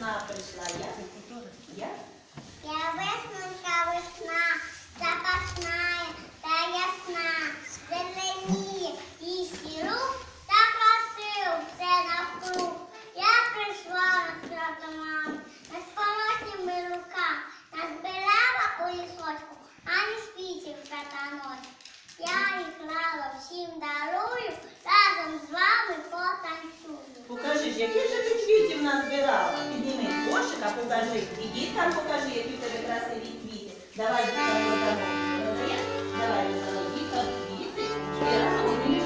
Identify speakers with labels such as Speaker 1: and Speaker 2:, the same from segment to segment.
Speaker 1: весна прийшла. Я? Я?
Speaker 2: Я весненька весна, запасна та ясна. Зелені і сіру та красив все навкруг. Я прийшла на свято мами, на спомочними руках, назбирала у лісочку, а не світів катанось. Я їх мало всім дарую, разом з вами потанцюю.
Speaker 1: Покажи, яких же ти квітів назбирала? Покажи. І діткам покажи, які в тебе красиві квіти. Давай діткам роздамо. Роздаємо? Давай роздамо діткам квіти. Разом вони?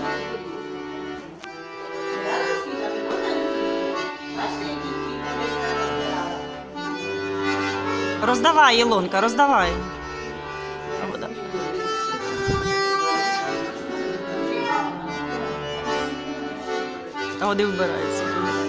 Speaker 1: Роздавай, Ілонка, роздавай. А вода. А